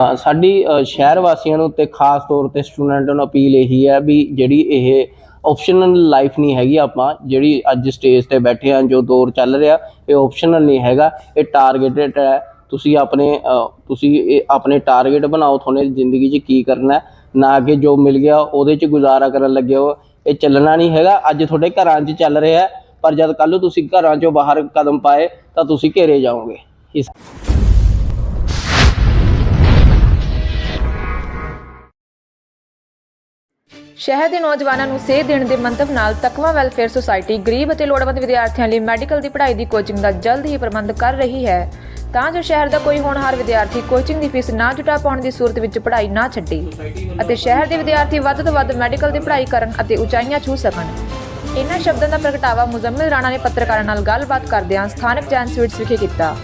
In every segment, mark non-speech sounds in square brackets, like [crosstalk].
ਅ, ਸਾਡੀ ਸ਼ਹਿਰ ਵਾਸੀਆਂ ਨੂੰ ਤੇ ਖਾਸ ਤੌਰ ਤੇ ਸਟੂਡੈਂਟਾਂ ਨੂੰ ਅਪੀਲ ਇਹੀ ਹੈ ਵੀ ਜਿਹੜੀ ਇਹ ਆਪਸ਼ਨਲ ਲਾਈਫ ਨਹੀਂ ਹੈਗੀ ਆਪਾਂ ਜਿਹੜੀ ਅੱਜ ਸਟੇਜ ਤੇ ਬੈਠੇ ਹਾਂ ਜੋ ਦੌਰ ਚੱਲ ਰਿਹਾ ਇਹ ਆਪਸ਼ਨਲ ਨਹੀਂ ਹੈਗਾ ਇਹ ਟਾਰਗੇਟਡ ਹੈ। ਤੁਸੀਂ ਆਪਣੇ ਤੁਸੀਂ ਇਹ ਆਪਣੇ ਟਾਰਗੇਟ ਬਣਾਓ ਤੁਹਾਨੂੰ ਜ਼ਿੰਦਗੀ 'ਚ ਕੀ ਕਰਨਾ ਨਾ ਕਿ ਜੋ ਮਿਲ ਗਿਆ ਉਹਦੇ 'ਚ ਗੁਜ਼ਾਰਾ ਕਰਨ ਲੱਗੇ ਹੋ। ਇਹ ਚੱਲਣਾ ਨਹੀਂ ਹੈਗਾ ਅੱਜ ਤੁਹਾਡੇ ਘਰਾਂ 'ਚ ਚੱਲ ਰਿਹਾ ਪਰ ਜਦ ਕੱਲ੍ਹ ਨੂੰ ਤੁਸੀਂ ਘਰਾਂ 'ਚੋਂ ਬਾਹਰ ਕਦਮ ਪਾਏ ਤਾਂ ਤੁਸੀਂ ਘੇਰੇ ਜਾਓਗੇ। ਇਸ ਸ਼ਹਿਰ ਦੇ ਨੌਜਵਾਨਾਂ ਨੂੰ ਸੇਧ ਦੇਣ ਦੇ ਮੰਤਵ ਨਾਲ ਤਕਵਾ ਵੈਲਫੇਅਰ ਸੁਸਾਇਟੀ ਗਰੀਬ ਅਤੇ ਲੋੜਵੰਦ ਵਿਦਿਆਰਥੀਆਂ ਲਈ ਮੈਡੀਕਲ ਦੀ ਪੜ੍ਹਾਈ ਦੀ ਕੋਚਿੰਗ ਦਾ ਜਲਦ ਹੀ ਪ੍ਰਬੰਧ ਕਰ ਰਹੀ ਹੈ। ਤਾਂ ਜੋ ਸ਼ਹਿਰ ਦਾ ਕੋਈ ਹੋਣਹਾਰ ਵਿਦਿਆਰਥੀ ਕੋਚਿੰਗ ਦੀ ਫੀਸ ਨਾ ਜੁਟਾ ਪਾਉਣ ਦੀ ਸੂਰਤ ਵਿੱਚ ਪੜ੍ਹਾਈ ਨਾ ਛੱਡੇ ਅਤੇ ਸ਼ਹਿਰ ਦੇ ਵਿਦਿਆਰਥੀ ਵੱਧ ਤੋਂ ਵੱਧ ਮੈਡੀਕਲ ਦੀ ਪੜ੍ਹਾਈ ਕਰਨ ਅਤੇ ਉਚਾਈਆਂ ਛੂ ਸਕਣ। ਇਹਨਾਂ ਸ਼ਬਦਾਂ ਦਾ ਪ੍ਰਗਟਾਵਾ ਮੁਜ਼ੰਮਿਲ ਰਾਣਾ ਨੇ ਪੱਤਰਕਾਰਾਂ ਨਾਲ ਗੱਲਬਾਤ ਕਰਦਿਆਂ ਸਥਾਨਕ ਜੈਨ ਸਵੀਟਸ ਵਿਖੇ ਕੀਤਾ।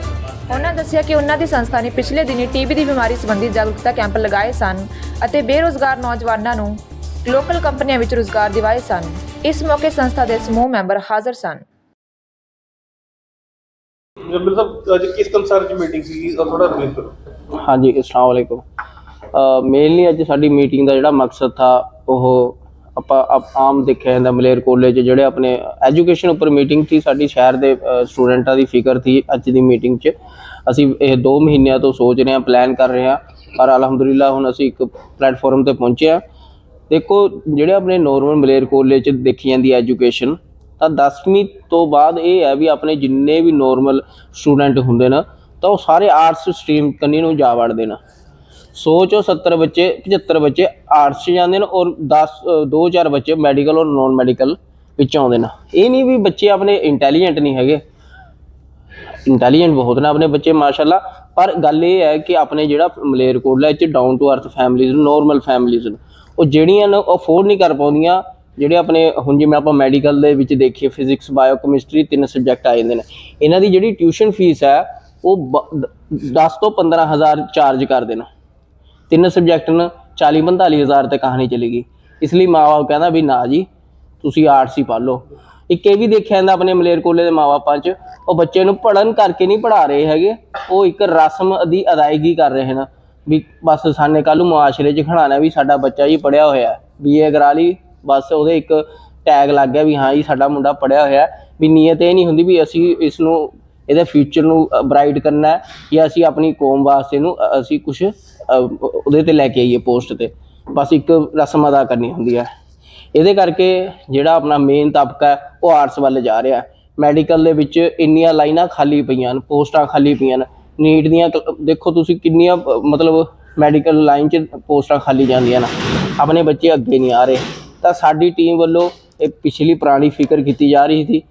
ਉਹਨਾਂ ਦੱਸਿਆ ਕਿ ਉਹਨਾਂ ਦੀ ਸੰਸਥਾ ਨੇ ਪਿਛਲੇ ਦਿਨੀ ਟੀਬੀ ਦੀ ਬਿਮਾਰੀ ਸੰਬੰਧੀ ਜਾਗਰੂਕਤਾ ਕੈਂਪ ਲਗਾਏ ਸਨ ਅਤੇ ਬੇਰੋਜ਼ਗਾਰ ਨੌਜਵਾਨਾਂ ਨੂੰ ਲੋਕਲ ਕੰਪਨੀਆਂ ਵਿੱਚ ਰੁਜ਼ਗਾਰ ਦਿਵਾਏ ਸਨ। ਇਸ ਮੌਕੇ ਸੰਸਥਾ ਦੇ ਸਮੂਹ ਮੈਂਬਰ ਹਾਜ਼ਰ ਸਨ। ਜੰਬਲ ਸਾਹਿਬ ਅੱਜ ਕਿਸ ਕੰਸਰ ਚ ਮੀਟਿੰਗ ਸੀ? ਥੋੜਾ ਰਿਵੀਲ ਕਰੋ। ਹਾਂਜੀ ਅਸਲਾਮ ਵਾਲੇਕੁਮ ਮੇਨਲੀ ਅੱਜ ਸਾਡੀ ਮੀਟਿੰਗ ਦਾ ਜਿਹੜਾ ਮਕਸਦ ਥਾ ਉਹ ਆਪਾਂ ਆਪ- ਆਮ ਦੇਖਿਆ ਜਾਂਦਾ ਮਲੇਰ ਕਾਲਜ ਜਿਹੜੇ ਆਪਣੇ ਐਜੂਕੇਸ਼ਨ ਉੱਪਰ ਮੀਟਿੰਗ ਸੀ ਸਾਡੀ ਸ਼ਹਿਰ ਦੇ ਸਟੂਡੈਂਟਾਂ ਦੀ ਫਿਕਰ ਸੀ ਅੱਜ ਦੀ ਮੀਟਿੰਗ 'ਚ। ਅਸੀਂ ਇਹ 2 ਮਹੀਨਿਆਂ ਤੋਂ ਸੋਚ ਰਹੇ ਹਾਂ ਪਲਾਨ ਕਰ ਰਹੇ ਹਾਂ ਪਰ ਅਲਹਮਦੁਲਿਲਾ ਹੁਣ ਅਸੀਂ ਇੱਕ ਪਲੇਟਫਾਰਮ ਤੇ ਪਹੁੰਚੇ ਹਾਂ। ਦੇਖੋ, ਜਿਹੜੇ ਆਪਣੇ ਨੋਰਮਲ ਮਲੇਰ ਕਾਲਜ 'ਚ ਦੇਖੀ ਜਾਂਦੀ ਐਜੂਕੇਸ਼ਨ ਤਾਂ 10ਵੀਂ ਤੋਂ ਬਾਅਦ ਇਹ ਹੈ ਵੀ ਆਪਣੇ ਜਿੰਨੇ ਵੀ ਨੋਰਮਲ ਸਟੂਡੈਂਟ ਹੁੰਦੇ ਨੇ, ਤਾਂ ਉਹ ਸਾਰੇ ਆਰਟਸ ਸਟਰੀਮ ਕੰਨੀ ਨੂੰ ਜਾ ਵੜਦੇ ਨੇ। 100 ਚੋਂ 70 ਬੱਚੇ 75 ਬੱਚੇ ਆਰਟਸ 'ਚ ਜਾਂਦੇ ਨੇ ਔਰ 10 ਦੋ ਚਾਰ ਬੱਚੇ ਮੈਡੀਕਲ ਔਰ ਨਾਨ ਮੈਡੀਕਲ ਵਿੱਚ ਆਉਂਦੇ ਨੇ। ਇਹ ਨਹੀਂ ਵੀ ਬੱਚੇ ਆਪਣੇ ਇੰਟੈਲੀਜੈਂਟ ਨਹੀਂ ਹੈਗੇ। ਇੰਟੈਲੀਜੈਂਟ ਬਹੁਤ ਨੇ ਆਪਣੇ ਬੱਚੇ, ਮਾਸ਼ਾਅੱਲਾ। ਪਰ ਗੱਲ ਇਹ ਹੈ ਕਿ ਆਪਣੇ ਜਿਹੜਾ ਮਲੇਰਕੋਟਲਾ ਚ down to earth families normal families ਉਹ ਜਿਹੜੀਆਂ ਨੇ ਉਹ ਅਫੋਰਡ ਨਹੀਂ ਕਰ ਪਾਉਂਦੀਆਂ, ਜਿਹੜੇ ਆਪਣੇ, ਹੁਣ ਜਿਵੇਂ ਆਪਾਂ ਮੈਡੀਕਲ ਦੇ ਵਿੱਚ ਦੇਖੀਏ ਫਿਜ਼ਿਕਸ ਬਾਇਓ ਕੈਮਿਸਟਰੀ ਤਿੰਨ ਸਬਜੈਕਟ ਆ ਜਾਂਦੇ ਨੇ। ਇਹਨਾਂ ਦੀ ਜਿਹੜੀ ਟਿਊਸ਼ਨ ਫੀਸ ਹੈ, ਉਹ 10 ਤੋਂ 15000 ਚਾਰਜ ਕਰਦੇ ਨੇ। ਤਿੰਨ ਸਬਜੈਕਟ ਨੇ 40 45000 ਤੇ ਕਹਾਣੀ ਚਲੇਗੀ ਇਸ ਲਈ ਮਾਂ-ਬਾਪ ਕਹਿੰਦਾ ਵੀ ਨਾ ਜੀ, ਤੁਸੀਂ ਆਰਟਸ ਹੀ ਪੜ੍ਹ ਲਓ। ਇੱਕ ਇਹ ਵੀ ਦੇਖਿਆ ਜਾਂਦਾ ਆਪਣੇ ਮਲੇਰ ਕੋਲੇ ਦੇ ਮਾਪਿਆਂ 'ਚ, ਉਹ ਬੱਚੇ ਨੂੰ ਪੜਨ ਕਰਕੇ ਨਹੀਂ ਪੜਾ ਰਹੇ ਹੈਗੇ, ਉਹ ਇੱਕ ਰਸਮ ਦੀ ਅਦਾਇਗੀ ਕਰ ਰਹੇ ਨੇ। ਵੀ ਬਸ ਸਾਨੇ ਕੱਲ ਨੂੰ ਮੁਆਸ਼ਰੇ 'ਚ ਖੜਾਣਾ ਵੀ ਸਾਡਾ ਬੱਚਾ ਜੀ ਪੜਿਆ ਹੋਇਆ। ਹੈ ਬੀਏ ਕਰਾ ਲਈ, ਬਸ ਉਹਦੇ ਇੱਕ ਟੈਗ ਲੱਗ ਗਿਆ ਵੀ ਹਾਂ ਜੀ ਸਾਡਾ ਮੁੰਡਾ ਪੜਿਆ ਹੋਇਆ। ਵੀ ਨੀਅਤ ਇਹ ਨਹੀਂ ਹੁੰਦੀ ਵੀ ਅਸੀਂ ਇਸ ਨੂੰ, ਇਹਦੇ ਫਿਊਚਰ ਨੂੰ ਬ੍ਰਾਈਟ ਕਰਨਾ ਹੈ ਜਾਂ ਅਸੀਂ ਆਪਣੀ ਕੌਮ ਵਾਸਤੇ ਨੂੰ ਅਸੀਂ ਕੁਝ ਉਹਦੇ ਤੇ ਲੈ ਕੇ ਆਈਏ ਪੋਸਟ ਤੇ। ਬਸ ਇੱਕ ਰਸਮ ਅਦਾ ਕਰਨੀ ਹੁੰਦੀ ਹੈ। ਇਹਦੇ ਕਰਕੇ ਜਿਹੜਾ ਆਪਣਾ ਮੇਨ ਤਬਕਾ ਉਹ ਆਰਟਸ ਵੱਲ ਜਾ ਰਿਹਾ। ਮੈਡੀਕਲ ਦੇ ਵਿੱਚ ਇੰਨੀਆਂ ਲਾਈਨਾਂ ਖਾਲੀ ਪਈਆਂ ਨੇ ਪੋਸਟਾਂ ਖਾਲੀ ਪਈਆਂ ਨੇ ਨੀਟ ਦੀਆਂ ਕ- ਦੇਖੋ ਤੁਸੀਂ ਕਿੰਨੀਆਂ, ਮਤਲਬ ਮੈਡੀਕਲ ਲਾਈਨ 'ਚ ਪੋਸਟਾਂ ਖਾਲੀ ਜਾਂਦੀਆਂ ਨਾ। ਆਪਣੇ ਬੱਚੇ ਅੱਗੇ ਨਹੀਂ ਆ ਰਹੇ। ਤਾਂ ਸਾਡੀ ਟੀਮ ਵੱਲੋਂ ਇਹ ਪਿਛਲੀ ਪੁਰਾਣੀ ਫਿਕਰ ਕੀਤੀ ਜਾ ਰਹੀ ਸੀ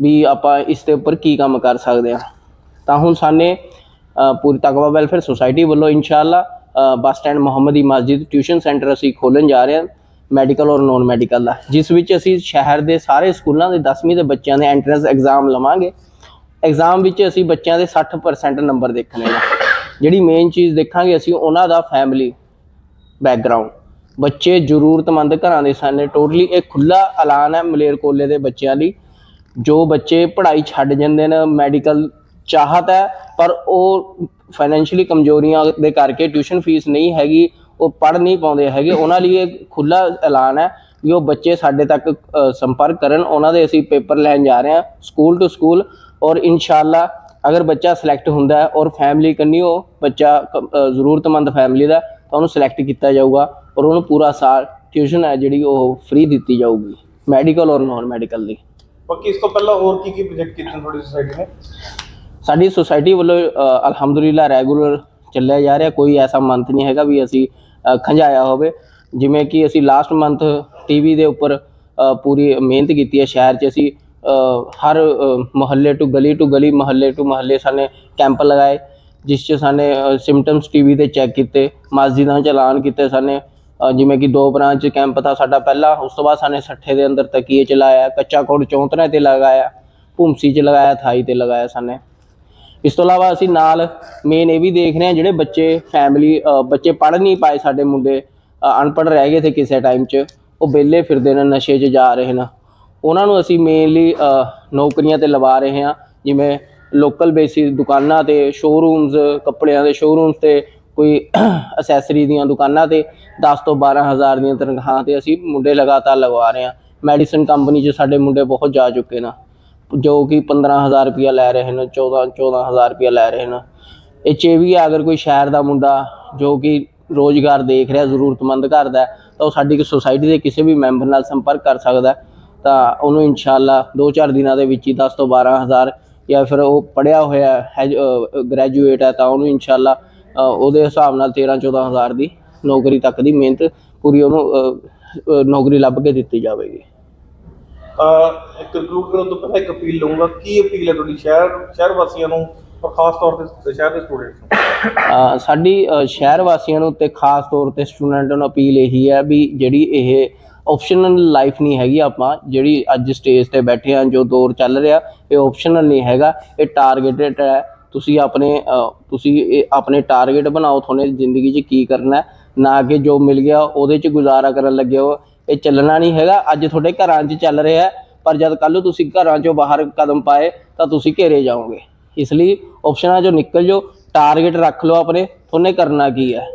ਵੀ ਆਪਾਂ ਇਸ ਦੇ ਉੱਪਰ ਕੀ ਕੰਮ ਕਰ ਸਕਦੇ ਹਾਂ। ਤਾਂ ਹੁਣ ਸਾਨੇ ਪੂਰੀ ਤਕਵਾ ਵੈਲਫੇਅਰ ਸੁਸਾਇਟੀ ਵੱਲੋਂ ਇਨਸ਼ਾਅੱਲਾ ਬੱਸ ਸਟੈਂਡ ਮੁਹੰਮਦੀ ਮਸਜਿਦ ਟਿਊਸ਼ਨ ਸੈਂਟਰ ਅਸੀਂ ਖੋਲਣ ਜਾ ਰਹੇ ਹਾਂ, ਮੈਡੀਕਲ ਔਰ ਨੋਨ ਮੈਡੀਕਲ ਦਾ। ਜਿਸ ਵਿੱਚ ਅਸੀਂ ਸ਼ਹਿਰ ਦੇ ਸਾਰੇ ਸਕੂਲਾਂ ਦੇ 10ਵੀਂ ਦੇ ਬੱਚਿਆਂ ਦੇ ਐਂਟਰੈਂਸ ਐਗਜ਼ਾਮ ਲਵਾਂਗੇ। ਐਗਜ਼ਾਮ ਵਿੱਚ ਅਸੀਂ ਬੱਚਿਆਂ ਦੇ 60% ਨੰਬਰ ਦੇਖਣੇ ਨੇ। ਜਿਹੜੀ ਮੇਨ ਚੀਜ਼ ਦੇਖਾਂਗੇ ਅਸੀਂ ਉਹਨਾਂ ਦਾ ਫੈਮਿਲੀ ਬੈਕਗ੍ਰਾਉਂਡ ਬੱਚੇ ਜ਼ਰੂਰਤਮੰਦ ਘਰਾਂ ਦੇ ਸਨ ਟੋਟਲੀ ਇਹ ਖੁੱਲਾ ਐਲਾਨ ਹੈ ਮਲੇਰਕੋਲੇ ਦੇ ਬੱਚਿਆਂ ਲਈ। ਜੋ ਬੱਚੇ ਪੜ੍ਹਾਈ ਛੱਡ ਜਾਂਦੇ ਨੇ ਮੈਡੀਕਲ ਚਾਹਤ ਹੈ, ਪਰ ਉਹ ਫਾਈਨੈਂਸ਼ੀਅਲੀ ਕਮਜ਼ੋਰੀਆਂ ਦੇ ਕਰਕੇ ਟਿਊਸ਼ਨ ਫੀਸ ਨਹੀਂ ਹੈਗੀ, ਉਹ ਪੜ੍ਹ ਨਹੀਂ ਪਾਉਂਦੇ ਹੈਗੇ, ਉਹਨਾਂ ਲਈ ਇਹ ਖੁੱਲਾ ਐਲਾਨ ਹੈ ਵੀ ਉਹ ਬੱਚੇ ਸਾਡੇ ਤੱਕ ਸੰਪਰਕ ਕਰਨ। ਉਹਨਾਂ ਦੇ ਅਸੀਂ ਪੇਪਰ ਲੈਣ ਜਾ ਰਹੇ ਹਾਂ ਸਕੂਲ ਟੂ ਸਕੂਲ ਔਰ ਇਨਸ਼ਾਅੱਲਾ ਅਗਰ ਬੱਚਾ ਸਿਲੈਕਟ ਹੁੰਦਾ ਹੈ ਔਰ ਫੈਮਿਲੀ ਕੰਨੀ ਉਹ ਬੱਚਾ ਜ਼ਰੂਰਤਮੰਦ ਫੈਮਿਲੀ ਦਾ ਤਾਂ ਉਹਨੂੰ ਸਿਲੈਕਟ ਕੀਤਾ ਜਾਊਗਾ ਔਰ ਉਹਨੂੰ ਪੂਰਾ ਸਾਲ ਟਿਊਸ਼ਨ ਹੈ ਜਿਹੜੀ ਉਹ ਫ੍ਰੀ ਦਿੱਤੀ ਜਾਊਗੀ ਮੈਡੀਕਲ ਔਰ ਨਾਨ ਮੈਡੀਕਲ ਦੀ। ਬਾਕੀ ਇਸ ਤੋਂ ਪਹਿਲਾਂ ਹੋਰ ਕੀ ਕੀ ਪ੍ਰੋਜੈਕਟ ਕੀਤੇ ਤੁਹਾਡੀ ਸੁਸਾਇਟੀ ਨੇ? ਸਾਡੀ ਸੁਸਾਇਟੀ ਵੱਲੋਂ ਅਲਹਮਦੁਲਿਲਾ ਰੈਗੂਲਰ ਚੱਲਿਆ ਜਾ ਰਿਹਾ ਕੋਈ ਐਸਾ ਮੰਥ ਨਹੀਂ ਹੈਗਾ ਵੀ ਅਸੀਂ ਅ, ਖੰਜਾਇਆ ਹੋਵੇ। ਜਿਵੇਂ ਕਿ ਅਸੀਂ ਲਾਸਟ ਮੰਥ ਟੀਵੀ ਦੇ ਉੱਪਰ ਪੂਰੀ ਮਿਹਨਤ ਕੀਤੀ ਹੈ ਸ਼ਹਿਰ 'ਚ ਅਸੀਂ ਹਰ ਮੁਹੱਲੇ ਟੂ ਗਲੀ ਟੂ ਗਲੀ, ਮੁਹੱਲੇ ਟੂ ਮੁਹੱਲੇ ਸਾਨੇ ਕੈਂਪ ਲਗਾਏ, ਜਿਸ 'ਚ ਸਾਨੇ ਸਿੰਪਟਮਸ ਟੀਵੀ ਦੇ ਚੈੱਕ ਕੀਤੇ, ਮਸਜਿਦਾਂ 'ਚ ਐਲਾਨ ਕੀਤੇ ਸਾਨੇ ਜਿਵੇਂ ਕਿ ਦੋ ਬ੍ਰਾਂਚ ਕੈਂਪ ਤਾਂ ਸਾਡਾ ਪਹਿਲਾ, ਉਸ ਤੋਂ ਬਾਅਦ ਸਾਨੇ ਸੱਠੇ ਦੇ ਅੰਦਰ ਤਕੀਏ 'ਚ ਲਾਇਆ ਕੱਚਾ ਕੋਟ ਚੌਂਤਰੇ ਤੇ ਲਗਾਇਆ, ਭੂਮਸੀ 'ਚ ਲਗਾਇਆ, ਥਾਈ ਤੇ ਲਗਾਇਆ ਸਾਨੇ। ਇਸ ਤੋਂ ਇਲਾਵਾ ਅਸੀਂ ਨਾਲ ਮੇਨ ਇਹ ਵੀ ਦੇਖ ਰਹੇ ਹਾਂ, ਜਿਹੜੇ ਬੱਚੇ ਫੈਮਿਲੀ ਬੱਚੇ ਪੜ੍ਹ ਨਹੀਂ ਪਾਏ ਸਾਡੇ ਮੁੰਡੇ ਅਨਪੜ੍ਹ ਰਹਿ ਗਏ ਤੇ ਕਿਸੇ ਟਾਈਮ 'ਚ, ਉਹ ਵਿਹਲੇ ਫਿਰਦੇ ਨੇ, ਨਸ਼ੇ 'ਚ ਜਾ ਰਹੇ ਨੇ। ਉਹਨਾਂ ਨੂੰ ਅਸੀਂ ਮੇਨਲੀ ਨੌਕਰੀਆਂ ਤੇ ਲਵਾ ਰਹੇ ਹਾਂ। ਜਿਵੇਂ ਲੋਕਲ ਬੇਸਿਸ ਦੁਕਾਨਾਂ ਤੇ ਸ਼ੋਰੂਮਸ ਕੱਪੜਿਆਂ ਦੇ ਸ਼ੋਰੂਮਸ ਤੇ, ਕੋਈ [coughs] ਅਸੈਸਰੀ ਦੀਆਂ ਦੁਕਾਨਾਂ ਤੇ 10 ਤੋਂ 12000 ਦੀਆਂ ਤਨਖਾਹਾਂ ਤੇ ਅਸੀਂ ਮੁੰਡੇ ਲਗਾਤਾਰ ਲਗਵਾ ਰਹੇ ਹਾਂ। ਮੈਡੀਸਨ ਕੰਪਨੀ 'ਚ ਸਾਡੇ ਮੁੰਡੇ ਬਹੁਤ ਜਾ ਚੁੱਕੇ ਨੇ। ਜੋ ਕਿ 15000 ਰੁਪਇਆ ਲੈ ਰਹੇ ਨੇ 14 14000 ਰੁਪਇਆ ਲੈ ਰਹੇ ਨੇ। ਇਹ 'ਚ ਇਹ ਵੀ ਹੈ, ਅਗਰ ਕੋਈ ਸ਼ਹਿਰ ਦਾ ਮੁੰਡਾ ਜੋ ਕਿ ਰੋਜ਼ਗਾਰ ਦੇਖ ਰਿਹਾ, ਜ਼ਰੂਰਤਮੰਦ ਘਰ ਦਾ ਤਾਂ ਉਹ ਸਾਡੀ ਸੁਸਾਇਟੀ ਦੇ ਕਿਸੇ ਵੀ ਮੈਂਬਰ ਨਾਲ ਸੰਪਰਕ ਕਰ ਸਕਦਾ ਤਾਂ ਉਹਨੂੰ ਇਨਸ਼ਾਅੱਲਾ 2-4 ਦਿਨਾਂ ਦੇ ਵਿੱਚ ਹੀ 10 ਤੋਂ 12000 ਜਾਂ ਫਿਰ ਉਹ ਪੜਿਆ ਹੋਇਆ ਹੈ ਗ੍ਰੈਜੂਏਟ ਹੈ ਤਾਂ ਉਹਨੂੰ ਇਨਸ਼ਾਅੱਲਾ ਉਹਦੇ ਹਿਸਾਬ ਨਾਲ 13-14000 ਦੀ ਨੌਕਰੀ ਤੱਕ ਦੀ ਮਿਹਨਤ ਪੂਰੀ ਉਹਨੂੰ ਨੌਕਰੀ ਲੱਭ ਕੇ ਦਿੱਤੀ ਜਾਵੇਗੀ। ਕੰਕਲੂਡ ਕਰਨ ਤੋਂ ਪਹਿਲਾਂ ਇੱਕ ਅਪੀਲ ਲਵਾਂਗਾ ਕੀ ਅਪੀਲ ਹੈ ਤੁਹਾਡੀ ਸ਼ਹਿਰ ਸ਼ਹਿਰ ਵਾਸੀਆਂ ਨੂੰ ਔਰ ਖਾਸ ਤੌਰ ਤੇ ਸ਼ਹਿਰ ਦੇ ਸਟੂਡੈਂਟਸ ਨੂੰ? ਸਾਡੀ ਸ਼ਹਿਰ ਵਾਸੀਆਂ ਨੂੰ ਤੇ ਖਾਸ ਤੌਰ ਤੇ ਸਟੂਡੈਂਟਾਂ ਨੂੰ ਅਪੀਲ ਇਹੀ ਹੈ ਵੀ ਜਿਹੜੀ ਇਹ ਆਪਸ਼ਨਲ ਲਾਈਫ ਨਹੀਂ ਹੈਗੀ ਆਪਾਂ, ਜਿਹੜੀ ਅੱਜ ਸਟੇਜ ਤੇ ਬੈਠੇ ਹਾਂ, ਜੋ ਦੌਰ ਚੱਲ ਰਿਹਾ, ਇਹ ਆਪਸ਼ਨਲ ਨਹੀਂ ਹੈਗਾ, ਇਹ ਟਾਰਗੇਟਡ ਹੈ। ਤੁਸੀਂ ਆਪਣੇ ਤੁਸੀਂ ਇਹ ਆਪਣੇ ਟਾਰਗੇਟ ਬਣਾਓ ਤੁਹਾਨੂੰ ਜ਼ਿੰਦਗੀ 'ਚ ਕੀ ਕਰਨਾ ਨਾ ਕਿ ਜੋ ਮਿਲ ਗਿਆ, ਉਹਦੇ 'ਚ ਗੁਜ਼ਾਰਾ ਕਰਨ ਲੱਗੇ ਹੋ। ਇਹ ਚੱਲਣਾ ਨਹੀਂ ਹੈਗਾ। ਅੱਜ ਤੁਹਾਡੇ ਘਰਾਂ 'ਚ ਚੱਲ ਰਿਹਾ ਪਰ ਜਦ ਕੱਲ੍ਹ ਨੂੰ ਤੁਸੀਂ ਘਰਾਂ 'ਚੋਂ ਬਾਹਰ ਕਦਮ ਪਾਏ, ਤਾਂ ਤੁਸੀਂ ਘੇਰੇ ਜਾਓਗੇ। ਇਸ ਲਈ ਆਪਸ਼ਨਾਂ 'ਚੋਂ ਨਿਕਲ ਜਾਓ ਟਾਰਗੇਟ ਰੱਖ ਲਓ ਆਪਣੇ ਤੁਹਾਨੂੰ ਕਰਨਾ ਕੀ ਹੈ।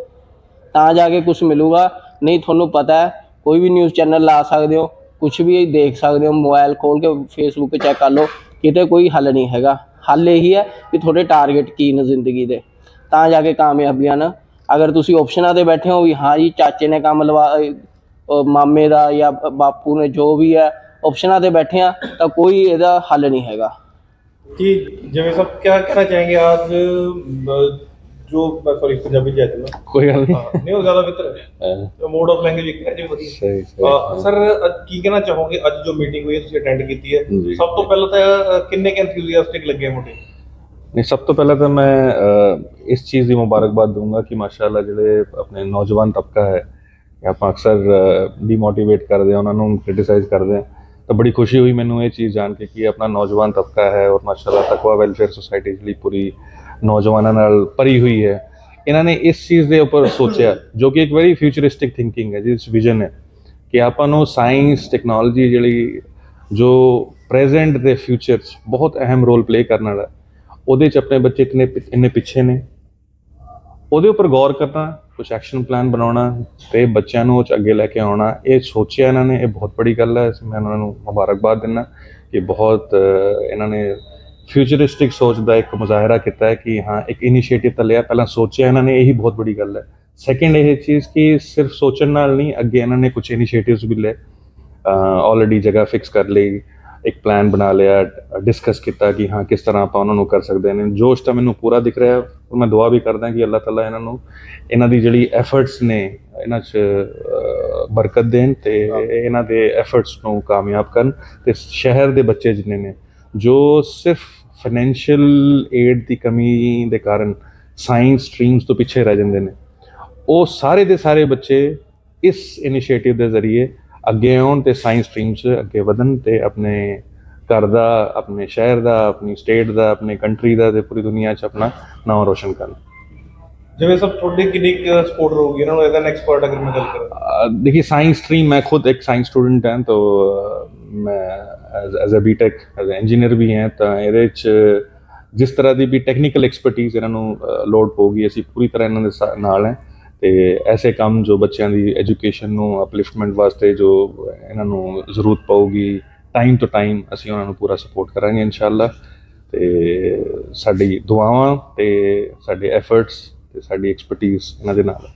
ਤਾਂ ਜਾ ਕੇ ਕੁਝ ਮਿਲੂਗਾ। ਨਹੀਂ, ਤੁਹਾਨੂੰ ਪਤਾ ਹੈ ਕੋਈ ਵੀ ਨਿਊਜ਼ ਚੈਨਲ ਲਾ ਸਕਦੇ ਹੋ ਕੁਝ ਵੀ ਦੇਖ ਸਕਦੇ ਹੋ ਮੋਬਾਈਲ ਖੋਲ ਕੇ ਫੇਸਬੁੱਕ ਚੈੱਕ ਕਰ ਲਓ ਕਿਤੇ ਕੋਈ ਹੱਲ ਨਹੀਂ ਹੈਗਾ ਹੱਲ ਇਹੀ ਹੈ ਕਿ ਤੁਹਾਡੇ ਟਾਰਗੇਟ ਕੀ ਨੇ ਜ਼ਿੰਦਗੀ ਦੇ ਤਾਂ ਜਾ ਕੇ ਕਾਮਯਾਬੀਆਂ ਨਾ ਅਗਰ ਤੁਸੀਂ ਆਪਸ਼ਨਾਂ ਤੇ ਬੈਠੇ ਹੋ ਵੀ ਹਾਂ ਜੀ ਚਾਚੇ ਨੇ ਕੰਮ ਲਵਾ ਅਹ ਮਾਮੇ ਦਾ ਜਾਂ ਬਾਪੂ ਨੇ ਜੋ ਵੀ ਹੈ ਆਪਸ਼ਨਾਂ ਤੇ ਬੈਠੇ ਆ ਤਾਂ ਕੋਈ ਇਹਦਾ ਹੱਲ ਨਹੀਂ ਹੈਗਾ कि जमे साहब क्या कहना चाहेंगे आज ਜੋ ਸੌਰੀ ਪੰਜਾਬੀ ਜੱਜ ਨਾ ਕੋਈ ਗੱਲ ਨਹੀਂ। ਨਹੀਂ ਉਹ ਜ਼ਿਆਦਾ ਬਿਹਤਰ ਹਾਂ, ਮੋਡ ਆਫ ਲੈਂਗੁਏਜ ਇੱਕ ਹੈ ਜੀ ਵਧੀਆ। ਸਹੀ ਸਹੀ। ਸਰ ਕੀ ਕਹਿਣਾ ਚਾਹੋਗੇ? ਅੱਜ ਜੋ ਮੀਟਿੰਗ ਹੋਈ ਤੁਸੀਂ ਅਟੈਂਡ ਕੀਤੀ ਹੈ। ਸਭ ਤੋਂ ਪਹਿਲਾਂ ਤਾਂ ਕਿੰਨੇ ਕਿ ਐਂਥੂਸੀਆਸਟਿਕ ਲੱਗੇ ਆ ਮੁੰਡੇ? ਸਭ ਤੋਂ ਪਹਿਲਾਂ ਤਾਂ ਮੈਂ ਇਸ ਚੀਜ਼ ਦੀ ਮੁਬਾਰਕਬਾਦ ਦੂੰਗਾ ਕਿ ਮਾਸ਼ਾਅੱਲਾ ਜਿਹੜੇ ਆਪਣੇ ਨੌਜਵਾਨ ਤਬਕਾ ਹੈ ਕਿ ਆਪਾਂ ਅਕਸਰ ਡੀਮੋਟੀਵੇਟ ਕਰਦੇ ਹਾਂ ਉਹਨਾਂ ਨੂੰ ਕ੍ਰਿਟਿਸਾਈਜ਼ ਕਰਦੇ ਹਾਂ ਤਾਂ ਬੜੀ ਖੁਸ਼ੀ ਹੋਈ ਮੈਨੂੰ ਇਹ ਚੀਜ਼ ਜਾਣ ਕੇ ਕਿ ਆਪਣਾ ਨੌਜਵਾਨ ਤਬਕਾ ਹੈ ਔਰ ਮਾਸ਼ਾਅੱਲਾ ਤਕਵਾ ਵੈਲਫੇਅਰ ਸੁਸਾਇਟੀ ਲਈ ਪੂਰੀ ਨੌਜਵਾਨਾਂ ਨਾਲ ਭਰੀ ਹੋਈ ਹੈ। ਇਹਨਾਂ ਨੇ ਇਸ ਚੀਜ਼ ਦੇ ਉੱਪਰ ਸੋਚਿਆ, ਜੋ ਕਿ ਇੱਕ ਵੈਰੀ ਫਿਊਚਰਿਸਟਿਕ ਥਿੰਕਿੰਗ ਹੈ ਜਿਸ ਵਿਜ਼ਨ ਹੈ, ਕਿ ਆਪਾਂ ਨੂੰ ਸਾਇੰਸ ਟੈਕਨੋਲੋਜੀ ਜਿਹੜੀ ਜੋ ਪ੍ਰੈਜ਼ੈਂਟ ਦੇ ਫਿਊਚਰ 'ਚ ਬਹੁਤ ਅਹਿਮ ਰੋਲ ਪਲੇ ਕਰਨ ਵਾਲਾ ਉਹਦੇ 'ਚ ਆਪਣੇ ਬੱਚੇ ਕਿੰਨੇ ਪਿ- ਇੰਨੇ ਪਿੱਛੇ ਨੇ। ਉਹਦੇ ਉੱਪਰ ਗੌਰ ਕਰਨਾ ਕੁਝ ਐਕਸ਼ਨ ਪਲਾਨ ਬਣਾਉਣਾ ਤੇ ਬੱਚਿਆਂ ਨੂੰ ਉਹ 'ਚ ਅੱਗੇ ਲੈ ਕੇ ਆਉਣਾ, ਇਹ ਸੋਚਿਆ ਇਹਨਾਂ ਨੇ, ਇਹ ਬਹੁਤ ਬੜੀ ਗੱਲ ਹੈ। ਮੈਂ ਉਹਨਾਂ ਨੂੰ ਮੁਬਾਰਕਬਾਦ ਦਿੰਦਾ ਕਿ ਬਹੁਤ ਇਹਨਾਂ ਨੇ ਫਿਊਚਰਿਸਟਿਕ ਸੋਚ ਦਾ ਇੱਕ ਮੁਜ਼ਾਹਰਾ ਕੀਤਾ ਹੈ ਕਿ ਹਾਂ ਇੱਕ ਇਨੀਸ਼ੀਏਟਿਵ ਤਾਂ ਲਿਆ ਪਹਿਲਾਂ ਸੋਚਿਆ ਇਹਨਾਂ ਨੇ ਇਹੀ ਬਹੁਤ ਬੜੀ ਗੱਲ ਹੈ। ਸੈਕੰਡ ਇਹ ਚੀਜ਼ ਕਿ ਸਿਰਫ ਸੋਚਣ ਨਾਲ ਨਹੀਂ ਅੱਗੇ ਇਹਨਾਂ ਨੇ ਕੁਝ ਇਨੀਸ਼ੀਏਟਿਵਸ ਵੀ ਲਏ ਆਲਰੇਡੀ ਜਗ੍ਹਾ ਫਿਕਸ ਕਰ ਲਈ ਇੱਕ ਪਲਾਨ ਬਣਾ ਲਿਆ ਡਿਸਕਸ ਕੀਤਾ ਕਿ ਹਾਂ ਕਿਸ ਤਰ੍ਹਾਂ ਆਪਾਂ ਉਹਨਾਂ ਨੂੰ ਕਰ ਸਕਦੇ ਨੇ। ਜੋਸ਼ ਤਾਂ ਮੈਨੂੰ ਪੂਰਾ ਦਿਖ ਰਿਹਾ ਔਰ ਮੈਂ ਦੁਆ ਵੀ ਕਰਦਾ ਕਿ ਅੱਲਾਹ ਤਾਲਾ ਇਹਨਾਂ ਨੂੰ ਇਹਨਾਂ ਦੀ ਜਿਹੜੀ ਐਫਰਟਸ ਨੇ ਇਹਨਾਂ 'ਚ ਬਰਕਤ ਦੇਣ ਤੇ ਇਹਨਾਂ ਦੇ ਐਫਰਟਸ ਨੂੰ ਕਾਮਯਾਬ ਕਰਨ ਤੇ ਸ਼ਹਿਰ ਦੇ ਬੱਚੇ ਜਿੰਨੇ ਨੇ ਜੋ ਸਿਰਫ ਫਾਈਨੈਂਸ਼ੀਅਲ ਏਡ ਦੀ ਕਮੀ ਦੇ ਕਾਰਨ ਸਾਇੰਸ ਸਟਰੀਮਸ ਤੋਂ ਪਿੱਛੇ ਰਹਿ ਜਾਂਦੇ ਨੇ। ਉਹ ਸਾਰੇ ਦੇ ਸਾਰੇ ਬੱਚੇ ਇਸ ਇਨੀਸ਼ੀਏਟਿਵ ਦੇ ਜ਼ਰੀਏ ਅੱਗੇ ਆਉਣ ਤੇ ਸਾਇੰਸ ਸਟਰੀਮਸ ਅੱਗੇ ਵਧਣ ਤੇ ਆਪਣੇ ਘਰ ਦਾ ਆਪਣੇ ਸ਼ਹਿਰ ਦਾ ਆਪਣੀ ਸਟੇਟ ਦਾ ਆਪਣੇ ਕੰਟਰੀ ਦਾ ਤੇ ਪੂਰੀ ਦੁਨੀਆ 'ਚ ਆਪਣਾ ਨਾਮ ਰੋਸ਼ਨ ਕਰਨ। ਜਿਵੇਂ ਸਭ ਤੁਹਾਡੀ ਕਿੰਨੀ ਸਪੋਰਟ ਰਹੂਗੀ ਇਹਨਾਂ ਨੂੰ ਐਜ਼ ਐਨ ਐਕਸਪਰਟ ਅਗਰ ਮੈਂ ਗੱਲ ਕਰਾਂ। ਦੇਖੀ ਸਾਇੰਸ ਸਟਰੀਮ ਮੈਂ ਖੁਦ ਇੱਕ ਸਾਇੰਸ ਸਟੂਡੈਂਟ ਹਾਂ ਤਾਂ ਮੈਂ as a BTech as engineer ਵੀ ਹਾਂ, ਤਾਂ ਇਹਦੇ ਵਿੱਚ ਜਿਸ ਤਰ੍ਹਾਂ ਦੀ ਵੀ ਟੈਕਨੀਕਲ ਐਕਸਪਰਟੀਜ਼ ਇਹਨਾਂ ਨੂੰ ਲੋਡ ਪਊਗੀ, ਅਸੀਂ ਪੂਰੀ ਤਰ੍ਹਾਂ ਇਹਨਾਂ ਦੇ ਨਾਲ ਹੈ। ਤੇ ਐਸੇ ਕੰਮ ਜੋ ਬੱਚਿਆਂ ਦੀ ਐਜੂਕੇਸ਼ਨ ਨੂੰ ਅਪਲਿਫਟਮੈਂਟ ਵਾਸਤੇ ਜੋ ਇਹਨਾਂ ਨੂੰ ਜ਼ਰੂਰਤ ਪਊਗੀ ਟਾਈਮ ਟੂ ਟਾਈਮ ਅਸੀਂ ਉਹਨਾਂ ਨੂੰ ਪੂਰਾ ਸਪੋਰਟ ਕਰਾਂਗੇ ਇਨਸ਼ਾਅੱਲਾ। ਤੇ ਸਾਡੀ ਦੁਆਵਾਂ ਤੇ ਸਾਡੇ ਐਫਰਟਸ ਤੇ ਸਾਡੀ ਐਕਸਪਰਟੀਜ਼ ਇਹਨਾਂ ਦੇ ਨਾਲ